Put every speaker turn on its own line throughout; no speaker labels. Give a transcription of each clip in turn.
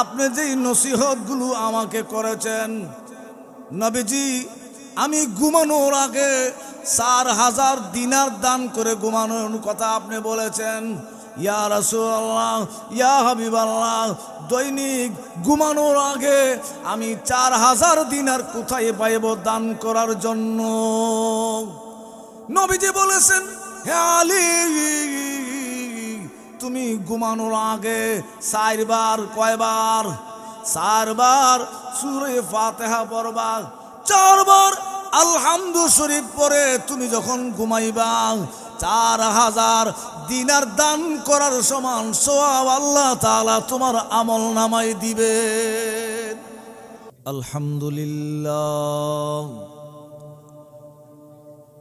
আপনি যেই নসিহতগুলো আমাকে করেছেন, নবীজি, আমি ঘুমানোর আগে চার হাজার দিনার দান করে ঘুমানোর কথা আপনি বলেছেন। ইয়া রাসূলুল্লাহ, ইয়া হাবিবাল্লাহ, দৈনিক ঘুমানোর আগে আমি চার হাজার দিনার কোথায় পাইব দান করার জন্য? নবীজি বলেছেন, হে আলী তুমি ঘুমানোর আগে চারবার, কয়বার? চারবার সুরে ফাতেহা পড়বা। চারবার আলহামদু শরীফ পরে তুমি যখন ঘুমাইবা, চার হাজার দিনার দান করার সমান সোয়াব আল্লাহ তাআলা তোমার আমল নামাই দিবে আলহামদুলিল্লাহ।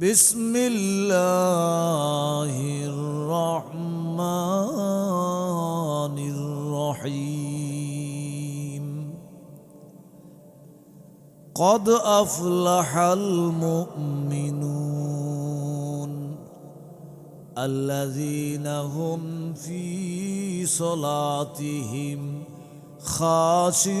بسم الله الرحمن الرحيم. قد أفلح المؤمنون الذين هم في صلاتهم خاشعون.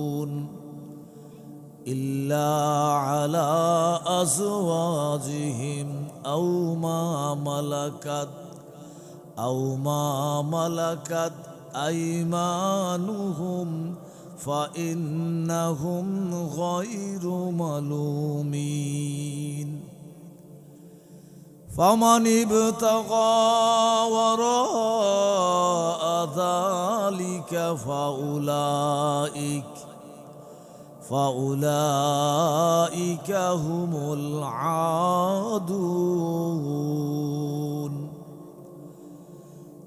إلا على أزواجهم أو ما ملكت أو ما ملكت أيمانهم فإنهم غير ملومين فمن ابتغى وراء ذلك فأولئك فأولئك هم العادون.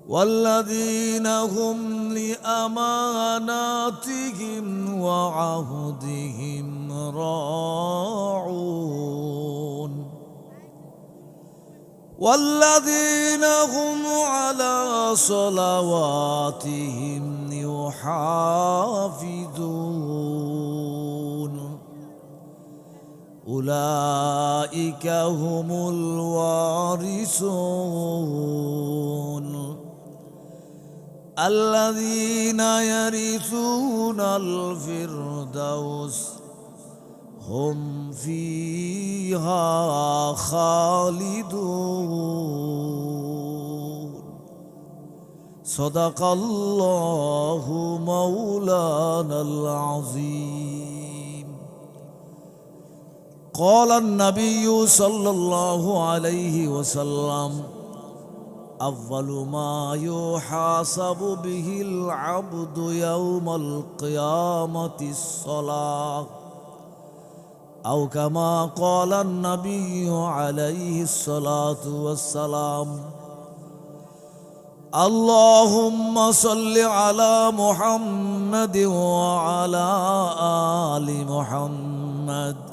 والذين هم لأماناتهم وعهدهم راعون. والذين هم على صلواتهم يحافظون. أولئك هم الوارثون. الذين يرثون الفردوس هم فيها خالدون. صدق الله مولانا العظيم. قال النبي صلى الله عليه وسلم أول ما يحاسب به العبد يوم القيامة الصلاة أو كما قال النبي عليه الصلاة والسلام اللهم صل على محمد وعلى آل محمد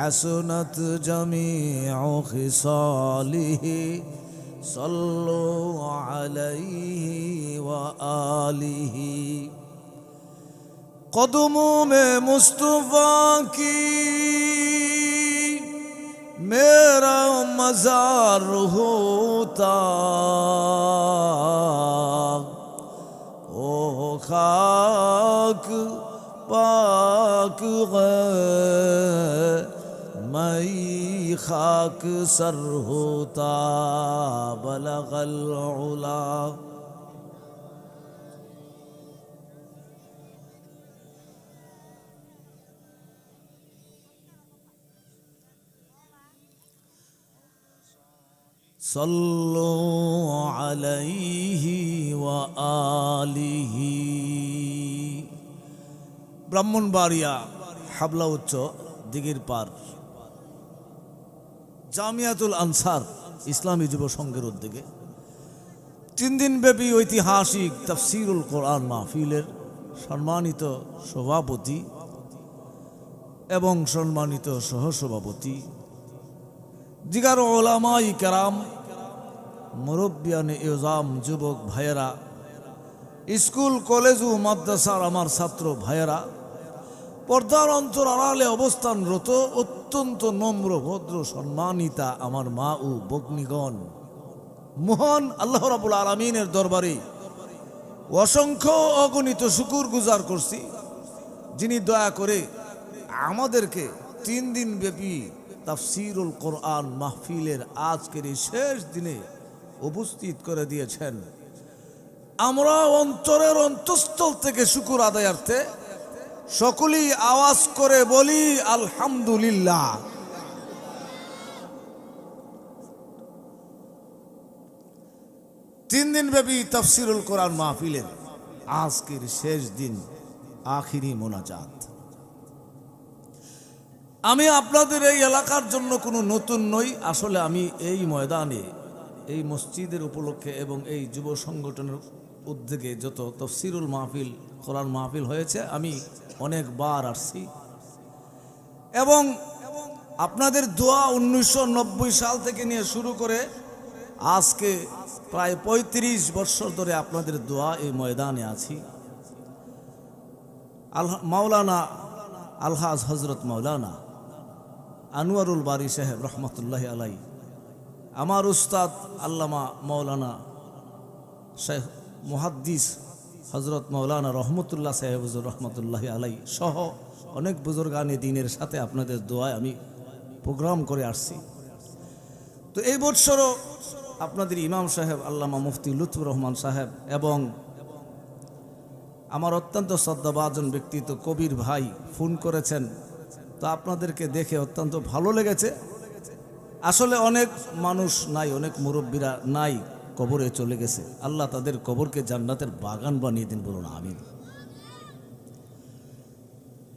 حسنت جميع خصاله صلوا عليه وآله قدموں میں مصطفیٰ کی میرا مزار ہوتا او خاک پاک غیر مي خاك سره تا بلغ العلا۔ صلوا عليه وآله برمون باريا حبل وچو بار জামিয়াতুল আনসার, ইসলামী যুব সংঘের উদ্যোগে তিন দিন ব্যাপী ঐতিহাসিক তাফসিরুল কোরআন মাহফিলের সম্মানিত সভাপতি এবং সম্মানিত সহসভাপতি দিগার ওলামাই কেরাম, মুরব্বিয়ান ইজাম যুবক ভাইয়েরা, স্কুল, কলেজ ও মাদ্রাসার আমার ছাত্র ভাইয়েরা পর্দার অন্তর আড়ালে অবস্থানরত অত্যন্ত নম্র, ভদ্র, সম্মানিতা আমার মা ও বগ্নিগণ মোহন আল্লাহ রাবুল আলমিনের দরবারে অসংখ্য অগণিত শুকুর গুজার করছি, যিনি দয়া করে আমাদেরকে তিন দিন ব্যাপী তাফসিরুল কোরআন মাহফিলের আজকের এই শেষ দিনে উপস্থিত করে দিয়েছেন। আমরা অন্তরের অন্তঃস্থল থেকে শুকুর আদায়ার্থে সকলেই আওয়াজ করে বলি, আলহামদুলিল্লাহ। তিন দিন ব্যাপী তফসিরুল কোরআন মাহফিলের আজকের শেষ দিন, আখিরি মোনাজাত। আমি আপনাদের এই এলাকার জন্য কোনো নতুন নই, আসলে আমি এই ময়দানে, এই মসজিদের উপলক্ষে এবং এই যুব সংগঠনের উদ্যোগে যত তফসিরুল মাহফিল, কোরআন মাহফিল হয়েছে, আমি অনেকবার আসছি। এবং আপনাদের দোয়া উনিশশো নব্বই সাল থেকে নিয়ে শুরু করে আজকে প্রায় ৩৫ বছর ধরে আপনাদের দোয়া এই ময়দানে আছি। আলহা, মাওলানা আলহাজ হজরত মাওলানা আনোয়ারুল বারি সাহেব রহমতুল্লাহ আলাই আমার উস্তাদ আল্লামা মাওলানা শেখ মুহাদ্দিস হজরত মৌলানা রহমতুল্লাহ সাহেব হুজুর রহমতুল্লাহ আলাই সহ অনেক বুজুর্গানি দিনের সাথে আপনাদের দোয়ায় আমি প্রোগ্রাম করে আসছি। তো এই বৎসরও আপনাদের ইমাম সাহেব, আল্লামা মুফতি লুৎফুর রহমান সাহেব এবং আমার অত্যন্ত শ্রদ্ধাভাজন ব্যক্তিত্ব কবির ভাই ফোন করেছেন। তো আপনাদেরকে দেখে অত্যন্ত ভালো লেগেছে। আসলে অনেক মানুষ নাই, অনেক মুরব্বীরা নাই। কবরে চলে গেছে। আল্লাহ তাদের কবরকে জান্নাতের বাগান বানিয়ে দিন বলুন, আমিন।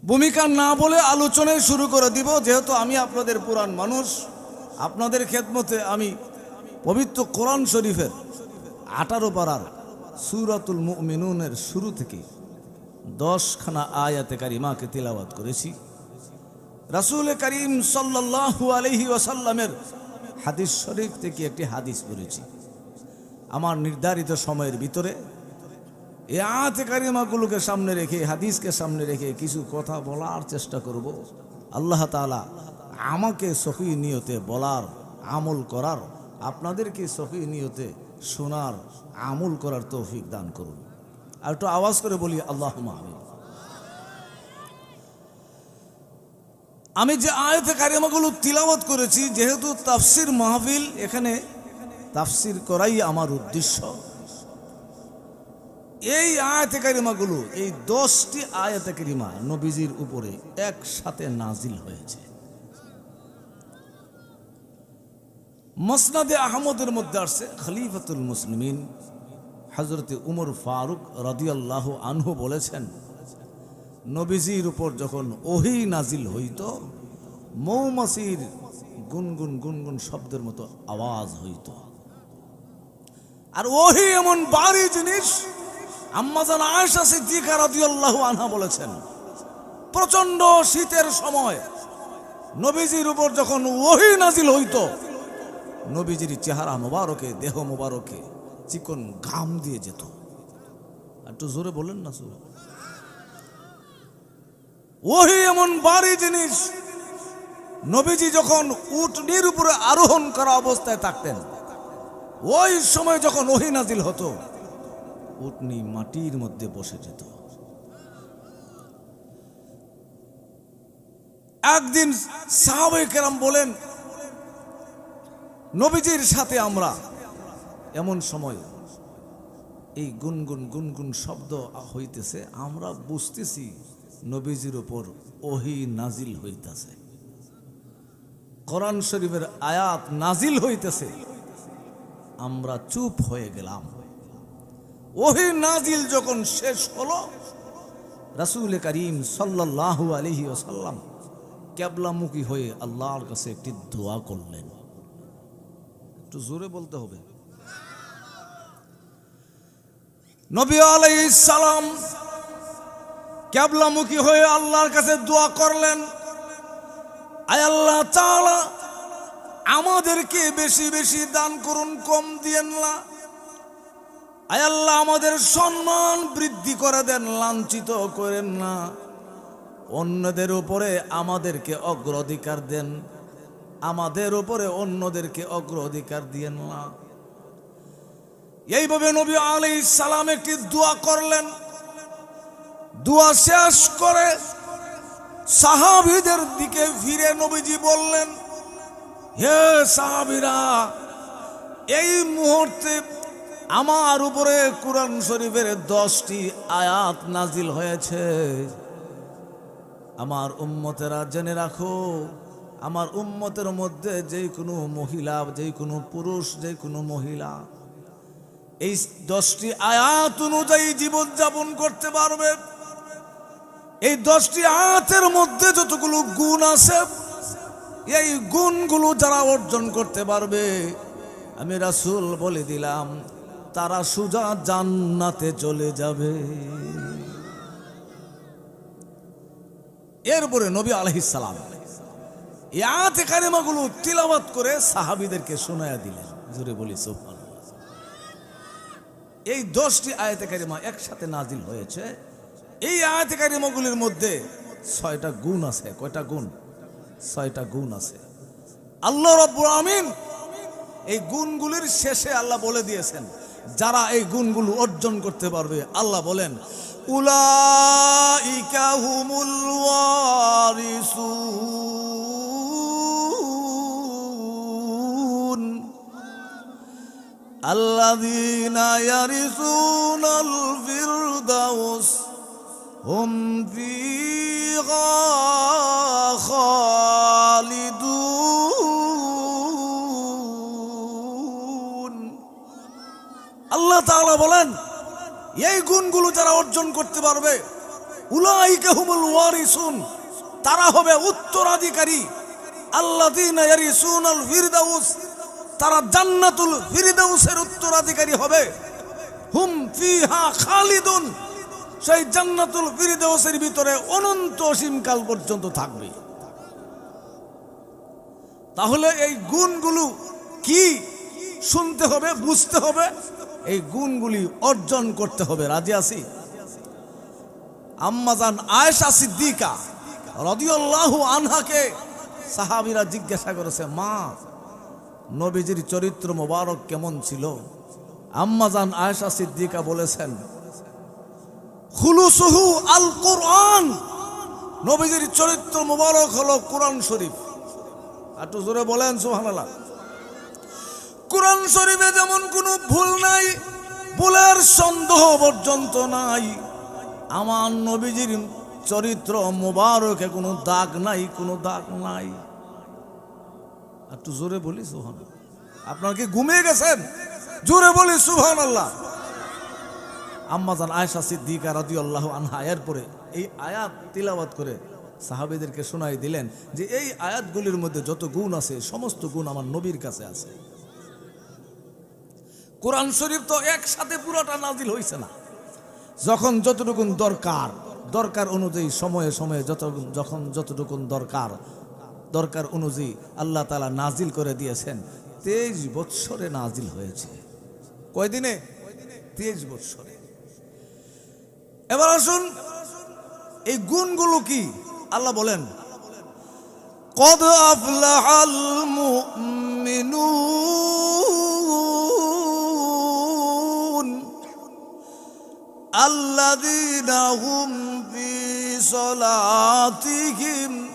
ভূমিকা না বলে আলোচনায় শুরু করে দিব। যেহেতু আমি আপনাদের পুরান মানুষ, আপনাদের খেদমতে আমি পবিত্র কোরআন শরীফের আঠারো পাড়ার সুরাতুল মিনুনের শুরু থেকে দশখানা আয়াতে কারিমাকে তিলাওয়াত করেছি। রাসূল করিম সাল্লাল্লাহু আলাইহি ওয়াসাল্লামের হাদিস শরীফ থেকে একটি হাদিস পড়েছি। আমার নির্ধারিত সময়ের ভিতরে এই আয়াতে কারিমাগুলোকে সামনে রেখে, হাদিসকে সামনে রেখে কিছু কথা বলার চেষ্টা করব। আল্লাহ তাআলা আমাকে সহি নিয়তে বলার, আমল করার, আপনাদেরকে সহি নিয়তে শোনার, আমল করার তৌফিক দান করুন। আর একটু আওয়াজ করে বলি আল্লাহ আমিন। আমি যে আয়তে কারিমাগুলো তিলাওয়াত করেছি, যেহেতু তাফসির মাহফিল এখানে তাফসির করাই আমার উদ্দেশ্য। এই আয়াতে কারিমাগুলো, এই দশটি আয়াতে কারিমা নবীজির উপরে একসাথে নাজিল হয়েছে। মসনাদে আহমদের মধ্যে আসছে খলিফাতুল মুসলিমিন হজরতে উমর ফারুক রদিয়াল্লাহ আনহু বলেছেন, নবীজির উপর যখন ওহি নাজিল হইত, মৌমাছির গুনগুন গুনগুন শব্দের মতো আওয়াজ হইত। আর ওহি এমন বাড়ি জিনিস আম্মাজান আয়েশা সিদ্দিকা রাদিয়াল্লাহু আনহা বলেছেন প্রচণ্ড শীতের সময় নবীজির উপর যখন ওহি নাজিল হইত, নবীজির চেহারা মোবারকে, দেহ মোবারকে চিকন ঘাম দিয়ে যেত। একটু জোরে বলেন না সুর ওহি এমন বাড়ি জিনিস, নবীজি যখন উটনির উপরে আরোহণ করা অবস্থায় থাকতেন ওই সময় যখন ওহি নাজিল হতো, উটনি মাটির মধ্যে বসে যেত। একদিন সাহাবাই কেরাম বলেন, নবীজির সাথে আমরা এমন সময় এই গুনগুন গুনগুন শব্দ হইতেছে, আমরা বুঝতেছি নবীজির উপর ওহি নাজিল হইতেছে। কোরআন শরীফের আয়াত নাজিল হইতেছে। আমরা চুপ হয়ে গেলাম। ওহি নাজিল যখন শেষ হলো, রাসূল করিম সাল্লাল্লাহু আলাইহি ওয়াসাল্লাম ক্যাবলামুখী হয়ে আল্লাহর কাছে একটি দোয়া করলেন। একটু জোরে বলতে হবে। নবী আলাইহিস সালাম ক্যাবলামুখী হয়ে আল্লাহর কাছে দোয়া করলেন, আয় আল্লাহ তাআলা আমাদেরকে বেশি বেশি দান করুন, কম দিয়েন না। আয় আল্লাহ, আমাদের সম্মান বৃদ্ধি করে দেন, লাঞ্ছিত করেন না। অন্যদের উপরে আমাদেরকে অগ্রাধিকার দেন, আমাদের উপরে অন্যদেরকে অগ্রাধিকার দিয়েন না। এইভাবে নবী আলী সালাম একটি দোয়া করলেন। দোয়া শেষ করে সাহাবিদের দিকে ফিরে নবীজি বললেন হে সাহাবিরা, এই মুহূর্তে আমার উপরে কোরআন শরীফের দশটি আয়াত নাজিল হয়েছে। আমার উম্মতেরা জেনে রাখো, আমার উম্মতের মধ্যে যে কোনো মহিলা, যে কোনো পুরুষ, যে কোনো মহিলা এই দশটি আয়াত অনুযায়ী জীবনযাপন করতে পারবে। এই দশটি আয়াতের মধ্যে যতগুলো গুণ আছে এই গুণগুলো যারা অর্জন করতে পারবে, আমি রাসূল বলে দিলাম, তারা সুজা জান্নাতে চলে যাবে। এরপরে নবী আলহিসাল্লাম ইয়াতে কারিমাগুলো তিলাবাত করে সাহাবিদেরকে শোনায়া দিলেন। জোরে বলি সোফান এই দশটি আয়াতে কারিমা একসাথে নাজিল হয়েছে। এই আয়াতে কারিমাগুলির মধ্যে ছয়টা গুণ আছে, কয়টা গুণ? ছয়টা গুণ আছে। আল্লাহ রব্বুল আমিন এই গুণগুলির শেষে আল্লাহ বলে দিয়েছেন, যারা এই গুণগুলো অর্জন করতে পারবে, আল্লাহ বলেন উলাইকাহুমুল্লাহ তাআলা বলেন, এই গুণগুলো যারা অর্জন করতে পারবে তারা হবে উত্তরাধিকারী। ফিরদাউস, তারা জান্নাতুল ফিরদাউসের উত্তরাধিকারী হবে। হুম ফিহা খালিদুন, সেই জান্নাতুল ফিরদাউসের ভিতরে অনন্ত অসীমকাল পর্যন্ত থাকবে। তাহলে এই গুণগুলো কি? শুনতে হবে, বুঝতে হবে। এই গুণগুলি অর্জন করতে হবে, রাজি আছি? আম্মাজান আয়েশা সিদ্দিকা রদিয়াল্লাহু আনহাকে সাহাবীরা জিজ্ঞাসা করেছে, মা, নবীজির চরিত্র মোবারক কেমন ছিল? আম্মাজান আয়েশা সিদ্দিকা বলেছেন, খুলুসুহু আল কোরআন। নবীজির চরিত্র মোবারক হলো কোরআন শরীফ। একটু জোরে বলেন, সুবহানাল্লাহ। কোরআন শরীফে যেমন কোনো ভুল নাই, ভুলের সন্দেহ পর্যন্ত নাই। আমার নবীজির চরিত্র মোবারকে কোনো দাগ নাই, কোনো দাগ নাই। একটু জোরে বলি সুহান আপনার কি ঘুমিয়ে গেছেন? জোরে বলি সুহান আল্লাহ আম্মাজান আয়েশা সিদ্দিকা রাদিয়াল্লাহু আনহা, এরপরে এই আয়াত তিলাওয়াত করে সাহাবেদেরকে শোনাই দিলেন যে, এই আয়াতগুলির মধ্যে যত গুণ আছে, সমস্ত গুণ আমার নবীর কাছে আছে। কোরআন শরীফ তো একসাথে পুরোটা নাজিল হয়েছে না। যখন যতটুকুন দরকার দরকার অনুযায়ী সময়ে সময়ে যত যখন যতটুকুন দরকার দরকার অনুযায়ী আল্লাহ তালা নাজিল করে দিয়েছেন, তেইশ বৎসরে নাজিল হয়েছে। কয়দিনে? তেইশ বৎসরে। এবার আসুন, এই গুণগুলো কি? আল্লাহ বলেন, কদ আফলাহাল মুমিনুন। الذين هم في صلاتهم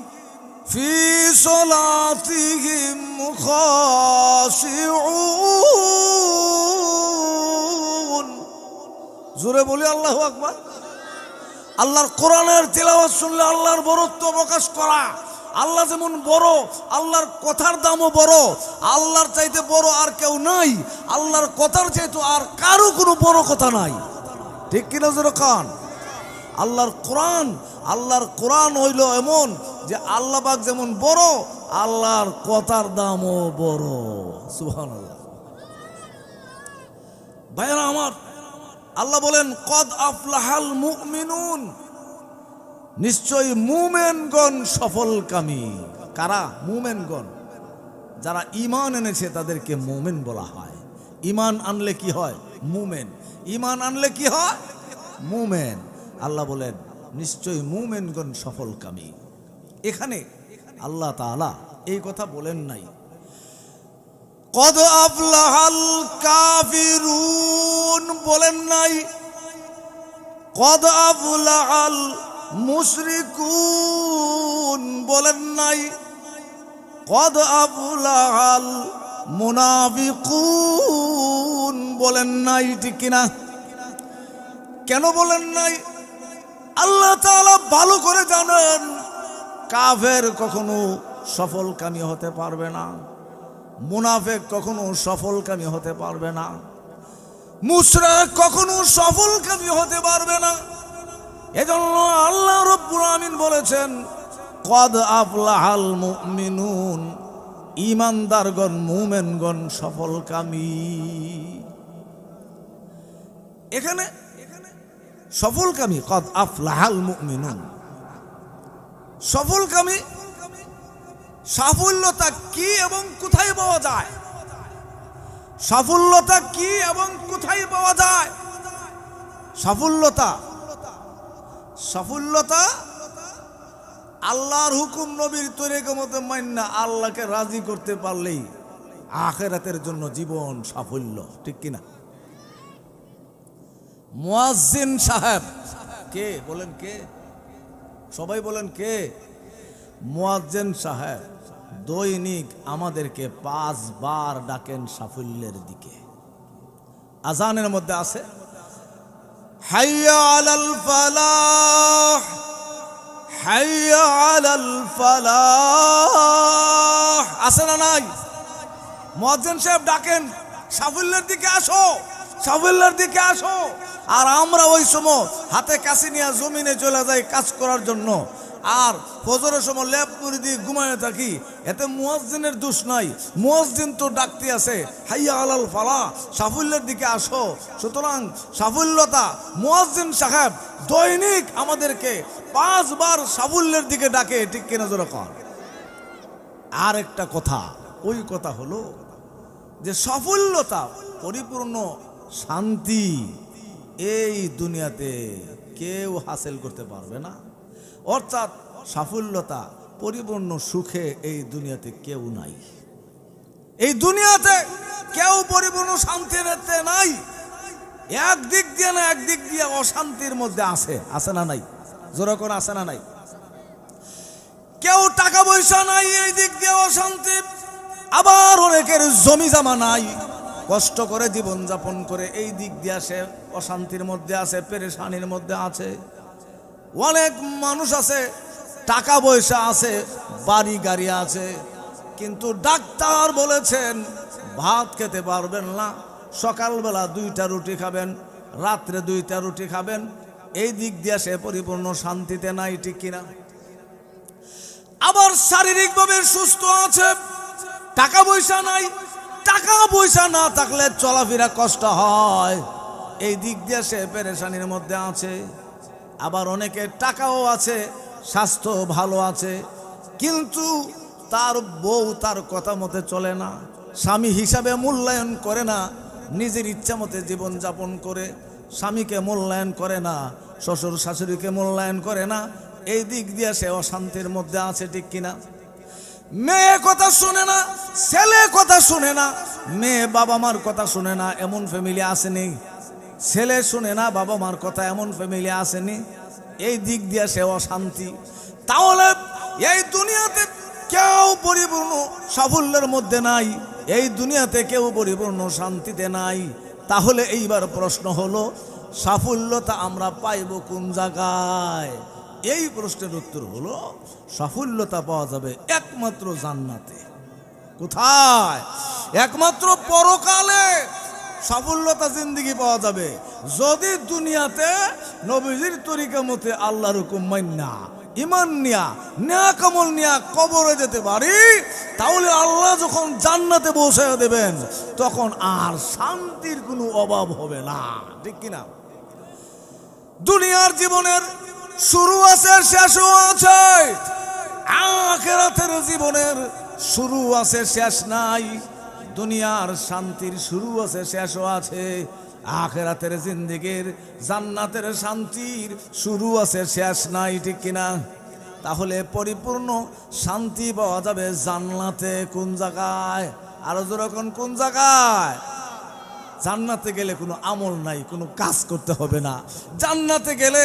في صلاتهم خاشعون জোরে বলি আল্লাহ আকবার আল্লাহর কোরআনের তেলাওয়াত শুনলে আল্লাহর বরত্ব প্রকাশ করা আল্লাহ যেমন বড় আল্লাহর কথার দামও বড় আল্লাহর চাইতে বড় আর কেউ নাই আল্লাহর কথার চাইতে আর কারো কোনো বড় কথা নাই ঠিক কিনা জোরে খান আল্লাহর কোরআন আল্লাহর কোরআন হইল এমন যে আল্লাহ পাক যেমন বড়, আল্লাহর কথার দামও বড়। সুহান ভাইয়ারা আমার, আল্লাহ বলেন, কদ আফলাহাল মুমিনুন? নিশ্চয়ই মুমেনগণ সফলকামী। কারা? মুমেনগণ। যারা ইমান এনেছে তাদেরকে মুমেন বলা হয়। ইমান আনলে কি হয়? মুমেন। ইমান আনলে কি হয়? মুমেন। আল্লাহ বলেন, নিশ্চয়ই মুমেনগণ সফলকামী। এখানে আল্লাহ তাআলা এই কথা বলেন নাই। কদ আফলাহাল কাফিরুন বলেন নাই। কদ আফলাহাল মুশরিকুন বলেন নাই। কদ আফলাহাল মুনাফিকুন বলেন নাই, ঠিক কিনা? কেন বলেন নাই? আল্লাহ তাআলা ভালো করে জানেন, কাফের কখনো সফলকামী হতে পারবে না, মুনাফেক কখনো সফলকামী হতে পারবে না মুশরাক কখনো সফলকামী হতে পারবে না। এজন্য আল্লাহ রব্বুল আমিন বলেছেন, কদ আফলাহাল মুমিনুন, ইমানদারগণ, মুমেনগণ সফলকামী। এখানে সফলকামী, কদ আফলাহাল মুমিনুন। সফলকামী, সাফল্যতা কি এবং কোথায় পাওয়া যায়? সাফল্যতা কি এবং কোথায় পাওয়া যায়? সাফল্যতা সাফল্যতা আল্লাহর হুকুম নবীর তরিকা মতো মান্না আল্লাহকে রাজি করতে পারলেই আখেরাতের জন্য জীবন সাফল্য, ঠিক কিনা? মুয়াজ্জিন সাহেব। কে? বলেন কে? সবাই বলেন কে? মুয়াজ্জিন সাহেব, দৈনিক আমাদেরকে পাঁচবার ডাকেন সাফল্যের দিকে। আজানের মধ্যে আছে, হাইয়া হাইয়া আছে না নাই? মুয়াজ্জিন সাহেব ডাকেন, সাফল্যের দিকে আসো, সাফল্যের দিকে আসো। আর আমরা ওই সময় হাতে কাশি নিয়ে জমিনে চলে যাই কাজ করার জন্য। আর ফজরের সময় ল্যাপ করে দিয়ে ঘুমায় থাকি, এতে মুয়াজ্জিনের দোষ নাই। মুয়াজ্জিন তো ডাকতে আছে, হাইয়া আলাল ফালা, সাফল্যের দিকে আসো। সুতরাং সাফল্যতা মুয়াজ্জিন সাহেব দৈনিক আমাদেরকে পাঁচবার সাফল্যের দিকে ডাকে, ঠিক কিনা জোরে কর আর একটা কথা, ওই কথা হলো যে সাফল্যতা পরিপূর্ণ শান্তি। এই দুনিয়াতে কেউ হাসিল করতে পারবে না। অর্থাৎ সাফল্যতা, পরিপূর্ণ সুখে এই দুনিয়াতে কেউ নাই। এই দুনিয়াতে কেউ পরিপূর্ণ শান্তি শান্তিতে নাই। একদিক দিয়ে না একদিক দিয়ে অশান্তির মধ্যে আছে। আছে না নাই? যেরকম আছে না নাই? কেউ টাকা পয়সা নাই, এই দিক দিয়ে অশান্তি। আবার অনেকের জমি জামা নাই। কষ্ট করে জীবন যাপন করে এই দিক দিয়ে সে অশান্তির মধ্যে আছে, পেরেশানির মধ্যে আছে। অনেক মানুষ আছে, টাকা পয়সা আছে, বাড়ি গাড়ি আছে, কিন্তু ডাক্তার বলেছেন, ভাত খেতে পারবেন না, সকালবেলা দুইটা রুটি খাবেন, রাত্রে দুইটা রুটি খাবেন, এই দিক দিয়ে সে পরিপূর্ণ শান্তিতে নাই, ঠিক কিনা? আবার শারীরিকভাবে সুস্থ আছে, টাকা পয়সা নাই টাকা পয়সা না থাকলে চলাফেরা কষ্ট হয়। এই দিক দিয়ে সে পেরেশানির মধ্যে আছে। আবার অনেকে টাকাও আছে স্বাস্থ্য ভালো আছে। কিন্তু তার বউ তার কথা মতে চলে না। স্বামী হিসাবে মূল্যায়ন করে না। নিজের ইচ্ছা মতে জীবনযাপন করে। স্বামীকে মূল্যায়ন করে না। শ্বশুর শাশুড়িকে মূল্যায়ন করে না। এই দিক দিয়ে সে অশান্তির মধ্যে আছে ঠিক কিনা? মেয়ে কথা শুনে না, ছেলে কথা শুনে না, মেয়ে বাবা মার কথা শুনে না, এমন ফ্যামিলি আসেনি। ছেলে শুনে না, বাবা মার কথা এমন ফ্যামিলি আসেনি। এই দিক দিয়ে সে অশান্তি। তাহলে এই দুনিয়াতে কেউ পরিপূর্ণ সাফল্যের মধ্যে নাই। এই দুনিয়াতে কেউ পরিপূর্ণ শান্তিতে নাই। তাহলে এইবার প্রশ্ন হলো, সাফল্যতা আমরা পাইব কোন জায়গায়? এই প্রশ্নের উত্তর হলো, সাফল্যতা পাওয়া যাবে একমাত্র জান্নাতে। কোথায়? একমাত্র পরকালে সাফল্যতা জিন্দিগি পাওয়া যাবে। যদি দুনিয়াতে নবীজির তরিকা মতে আল্লাহর হুকুম মান্না ইমান নিয়া নেয়া কামল নিয়া কবরে যেতে পারি, তাহলে আল্লাহ যখন জান্নাতে বসে দেবেন, তখন আর শান্তির কোনো অভাব হবে না। ঠিক কিনা? দুনিয়ার জীবনের শুরু আছে শেষও আছে আখেরাতের জীবনের শুরু আছে, শেষ নাই। দুনিয়ার শান্তির শুরু আছে শেষও আছে। আখেরাতের জিন্দিগির, জান্নাতের শান্তির শুরু আছে, শেষ নাই, ঠিক কিনা? তাহলে পরিপূর্ণ শান্তি পাওয়া যাবে জান্নাতে কোন জায়গায়? আরও যেরকম কোন জায়গায়? জান্নাতে গেলে কোনো আমল নাই, কোনো কাজ করতে হবে না। জান্নাতে গেলে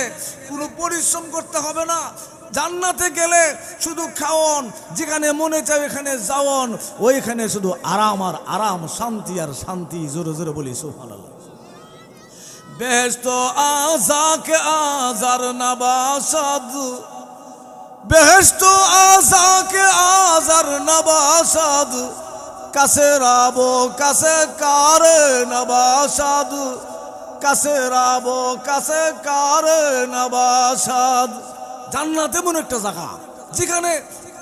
কোনো পরিশ্রম করতে হবে না। জান্নাতে গেলে শুধু খাওয়ন, যেখানে মনে চায় এখানে যাওয়ন, ওইখানে শুধু আরাম আর আরাম, শান্তি আর শান্তি, জোরে জোরে বলি, সুবহানাল্লাহ। বেহেশত আজাকে আজার নবাসাদ বেহেশত আজাকে আজার নবাসাদ কাছে রাব, কাছে কারে নবাসাদ? কাছে রাব, কাছে কারে নবাসাদ? জান্নাত এমন একটা জায়গা, যেখানে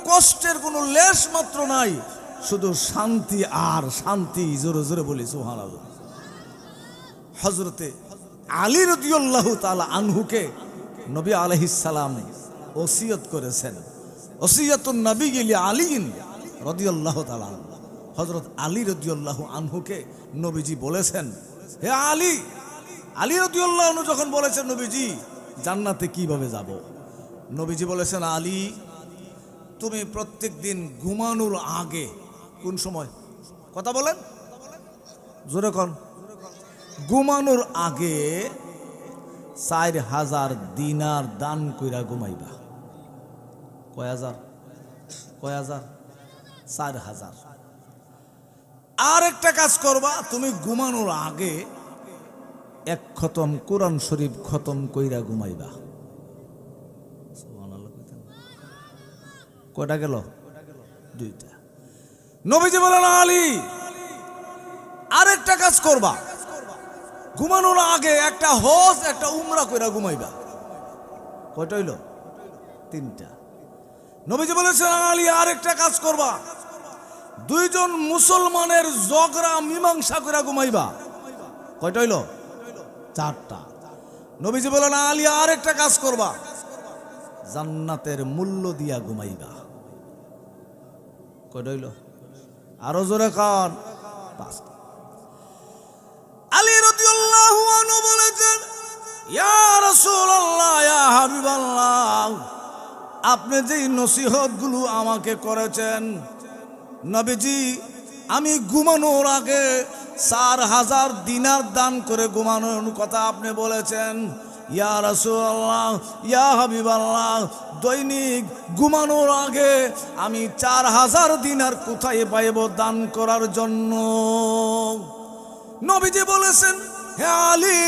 কষ্টের কোনো লেশ মাত্র নাই, শুধু শান্তি আর শান্তি, জোরে জোরে বলি, সুবহানাল্লাহ। হজরতে আলী রদিউল্লাহ তালা আনহুকে নবী আলহিসাল্লাম ওসিয়ত করেছেন। ওসিয়তুন নবী গেলি আলীন রদিউল্লাহ তালা হজরত আলী রদিউল্লাহ আনহুকে নবীজি বলেছেন, হে আলী আলী রদিউল্লাহ আনহু যখন বলেছেন, নবীজি, জান্নাতে কীভাবে যাব? নবীজি বলেছেন, আলী, তুমি প্রত্যেক দিন ঘুমানোর আগে কোন সময়? কথা বলেন। জোরে কন। ঘুমানোর আগে চার হাজার দিনার দান কইরা ঘুমাইবা। কয় হাজার? কয় হাজার? চার হাজার। আর একটা কাজ করবা, তুমি ঘুমানোর আগে এক খতম কোরআন শরীফ খতম কইরা ঘুমাইবা। কয়টা গেল? দুইটা। নবীজি বলেন, আলী, আরেকটা কাজ করবা। ঘুমানোর আগে একটা হজ, একটা উমরা কইরা ঘুমাইবা। কয়টা হইল? তিনটা। নবীজি বলেছেন, আলী আর একটা কাজ করবা। দুইজন মুসলমানের জগরা মীমাংসা করে ঘুমাইবা। কয়টা হইল? চারটা। নবীজি বলেন, আলী আর একটা কাজ করবা। জান্নাতের মূল্য দিয়া ঘুমাইবা। কয়টা হইল? আরও জোরে কান। পাঁচটা। আলী রাদিয়াল্লাহু আনহু বলেছেন আপনি যেই নসিহতগুলো আমাকে করেছেন নবীজি, আমি ঘুমানোর আগে চার হাজার দিনার দান করে ঘুমানোর কথা আপনি বলেছেন। ইয়া রাসূলুল্লাহ, ইয়া হাবিবাল্লাহ, দৈনিক ঘুমানোর আগে আমি চার হাজার দিনার কোথায় পাইব দান করার জন্য? নবীজি বলেছেন, হে আলী,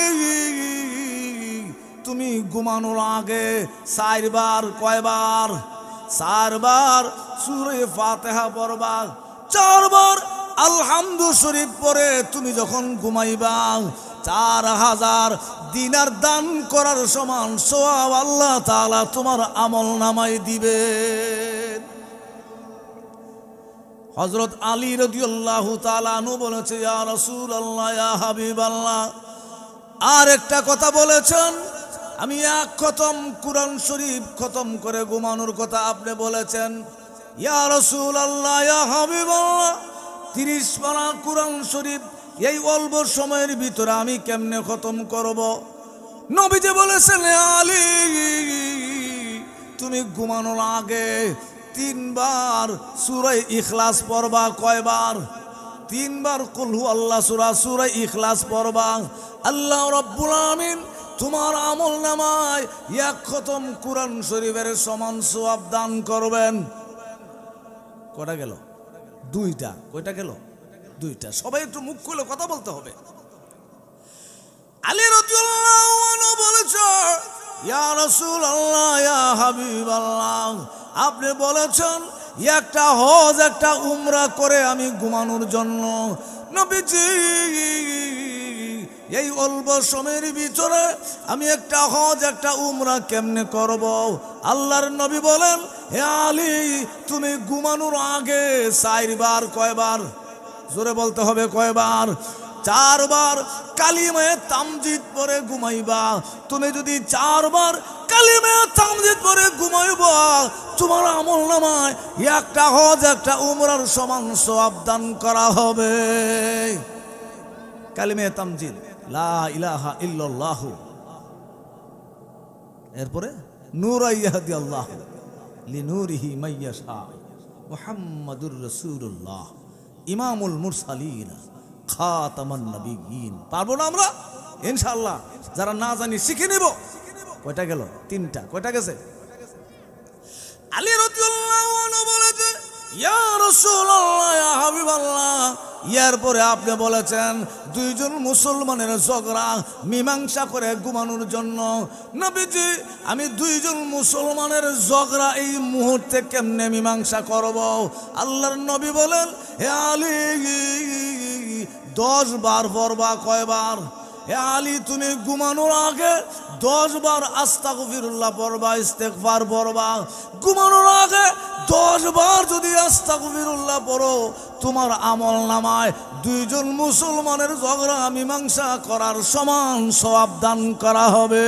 তুমি ঘুমানোর আগে চারবার, কয়বার চারবার সুরে ফাতেহা পড়বা চারবার আলহামদু শরীফ পরে তুমি যখন ঘুমাইবা চার হাজার দিনার দান করার সমান সোয়াব আল্লাহ তাআলা তোমার আমল নামাই দিবে। হজরত আলী রদিউল্লাহ তালানু বলেছে, ইয়া রসুল আল্লাহ হাবিব আল্লাহ আর একটা কথা বলেছেন আমি এক খতম কুরআন শরীফ খতম করে ঘুমানোর কথা আপনি বলেছেন। ইয়া রসুল আল্লাহ ইয়া তিরিশ পারা কুরআন শরীফ এই অল্প সময়ের ভিতরে আমি কেমনে খতম করব? নবীজি বলেছেন, "হে আলী, তুমি ঘুমানোর আগে তিনবার সুরাই ইখলাস পড়বা, কয়বার? তিনবার কুলহু আল্লাহ সুরা সুরাই ইখলাস পড়বা। আল্লাহ রব্বুল আমিন তোমার আমল নামায় এক খতম কুরআন শরীফের সমান সোয়াব দান করবেন। কটা গেল? দুইটা। কয়টা গেল? দুইটা। সবাই একটু মুখ খুলে কথা বলতে হবে। আলী আনহু বলেছে, ইয়া রাসূলুল্লাহ, ইয়া হাবিবাল্লাহ। আপনি বলেছেন, একটা হজ, একটা উমরা করে আমি ঘুমানোর জন্য। নবীজি এই অল্প সময়ের ভিতরে আমি একটা হজ, একটা উমরা কেমনে করব? আল্লাহর নবী বলেন, হে আলী, তুমি ঘুমানোর আগে চারবার, কয়বার? জোরে বলতে হবে কয়বার? চারবার কালিমায় তামজিদ পরে ঘুমাইবা। তুমি যদি চারবার কালিমায় তামজিদ পরে ঘুমাইবা, তোমার আমল নামায় একটা হজ, একটা উমরার সমান সব দান করা হবে। কালিমে তামজিদ। লা ইলাহা এরপরে ইমামুল পারব না আমরা? ইনশাআল্লাহ, যারা না জানি শিখে নেব। কয়টা গেল? তিনটা। কয়টা গেছে? আলী বলেছে, ইয়া ইয়ার পরে আপনি বলেছেন, দুইজন মুসলমানের ঝগড়া, মীমাংসা করে ঘুমানোর জন্য। নবীজি, আমি দুইজন মুসলমানের ঝগড়া এই মুহূর্তে কেমনে মীমাংসা করব? আল্লাহর নবী বলেন, হে আলী, দশ বার পরবা কয়বার? হে আলী, তুমি ঘুমানোর আগে দশ বার আস্তা গফিরুল্লাহ পড়বা ইস্তেকবার পড়বা। ঘুমানোর আগে দশ বার যদি আস্তা গফিরুল্লাহ পড়ো, তোমার আমল নামায় দুইজন মুসলমানের ঝগড়া, মীমাংসা করার সমান সবাব দান করা হবে।